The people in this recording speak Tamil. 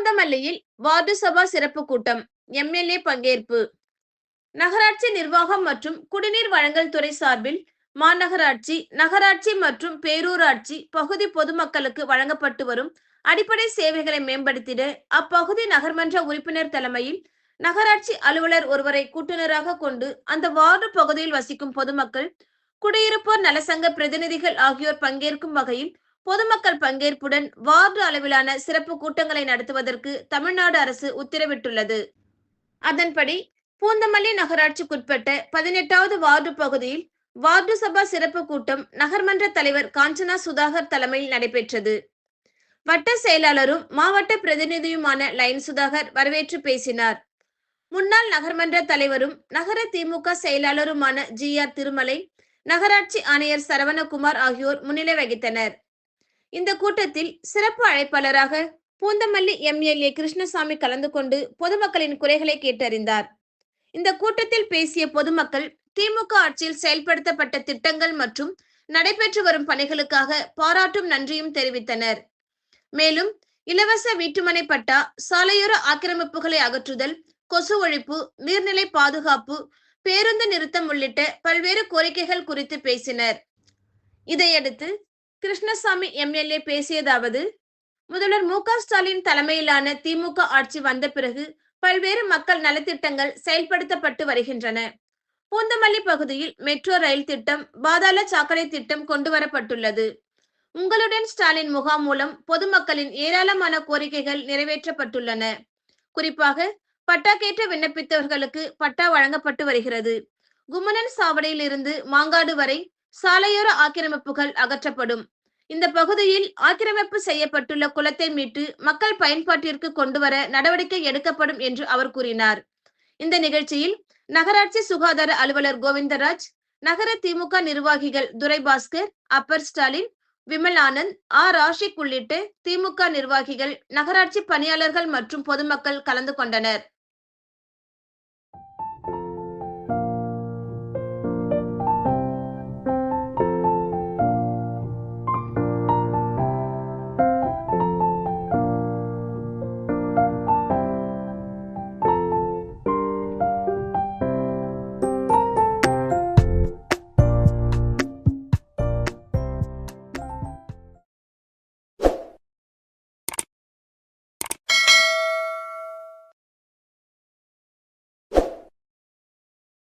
பூந்தமல்லியில் வார்டு சபா சிறப்பு கூட்டம் எம்எல்ஏ பங்கேற்பு. நகராட்சி நிர்வாகம் மற்றும் குடிநீர் வழங்கல் துறை சார்பில் மாநகராட்சி நகராட்சி மற்றும் பேரூராட்சி பகுதி பொதுமக்களுக்கு வழங்கப்பட்டு வரும் அடிப்படை சேவைகளை மேம்படுத்திட அப்பகுதி நகர்மன்ற உறுப்பினர் தலைமையில் நகராட்சி அலுவலர் ஒருவரை கூட்டுநராக கொண்டு அந்த வார்டு பகுதியில் வசிக்கும் பொதுமக்கள் குடியிருப்போர் நலசங்க பிரதிநிதிகள் ஆகியோர் பங்கேற்கும் வகையில் பொதுமக்கள் பங்கேற்புடன் வார்டு அளவிலான சிறப்பு கூட்டங்களை நடத்துவதற்கு தமிழ்நாடு அரசு உத்தரவிட்டுள்ளது. அதன்படி பூந்தமல்லி நகராட்சிக்குட்பட்ட பதினெட்டாவது வார்டு பகுதியில் வார்டு சபா சிறப்பு கூட்டம் நகர்மன்ற தலைவர் காஞ்சனா சுதாகர் தலைமையில் நடைபெற்றது. வட்ட செயலாளரும் மாவட்ட பிரதிநிதியுமான லைன் சுதாகர் வரவேற்று பேசினார். முன்னாள் நகர்மன்ற தலைவரும் நகர திமுக செயலாளருமான ஜி ஆர் திருமலை நகராட்சி ஆணையர் சரவணகுமார் ஆகியோர் முன்னிலை வகித்தனர். இந்த கூட்டத்தில் சிறப்பு அழைப்பாளராக பூந்தமல்லி எம்எல்ஏ கிருஷ்ணசாமி கலந்து கொண்டு பொதுமக்களின் குறைகளை கேட்டறிந்தார். இந்த கூட்டத்தில் பேசிய பொதுமக்கள் திமுக ஆட்சியில் செயல்படுத்தப்பட்ட திட்டங்கள் மற்றும் நடைபெற்று வரும் பணிகளுக்காக பாராட்டும் நன்றியும் தெரிவித்தனர். மேலும் இலவச வீட்டுமனை பட்டா சாலையோர ஆக்கிரமிப்புகளை அகற்றுதல் கொசு ஒழிப்பு நீர்நிலை பாதுகாப்பு பேருந்து நிறுத்தம் உள்ளிட்ட பல்வேறு கோரிக்கைகள் குறித்து பேசினர். இதையடுத்து கிருஷ்ணசாமி எம்எல்ஏ பேசியதாவது முதல்வர் மு க ஸ்டாலின் தலைமையிலான திமுக ஆட்சி வந்த பிறகு பல்வேறு மக்கள் நலத்திட்டங்கள் செயல்படுத்தப்பட்டு வருகின்றன. பூந்தமல்லி பகுதியில் மெட்ரோ ரயில் திட்டம் பாதாள சாக்கடை திட்டம் கொண்டு வரப்பட்டுள்ளது உங்களுடன் ஸ்டாலின் முகாம் மூலம் பொதுமக்களின் ஏராளமான கோரிக்கைகள் நிறைவேற்றப்பட்டுள்ளன. குறிப்பாக பட்டா கேட்டு விண்ணப்பித்தவர்களுக்கு பட்டா வழங்கப்பட்டு வருகிறது. குமணன் சாவடியில் இருந்து மாங்காடு வரை சாலையோர ஆக்கிரமிப்புகள் அகற்றப்படும். இந்த பகுதியில் ஆக்கிரமிப்பு செய்யப்பட்டுள்ள குளத்தை மீட்டு மக்கள் பயன்பாட்டிற்கு கொண்டுவர நடவடிக்கை எடுக்கப்படும் என்று அவர் கூறினார். இந்த நிகழ்ச்சியில் நகராட்சி சுகாதார அலுவலர் கோவிந்தராஜ் நகர திமுக நிர்வாகிகள் துரைபாஸ்கர் அப்பர் ஸ்டாலின் விமல் ஆனந்த் ஆர் ஆஷிக் உள்ளிட்ட திமுக நிர்வாகிகள் நகராட்சி பணியாளர்கள் மற்றும் பொதுமக்கள் கலந்து கொண்டனர்.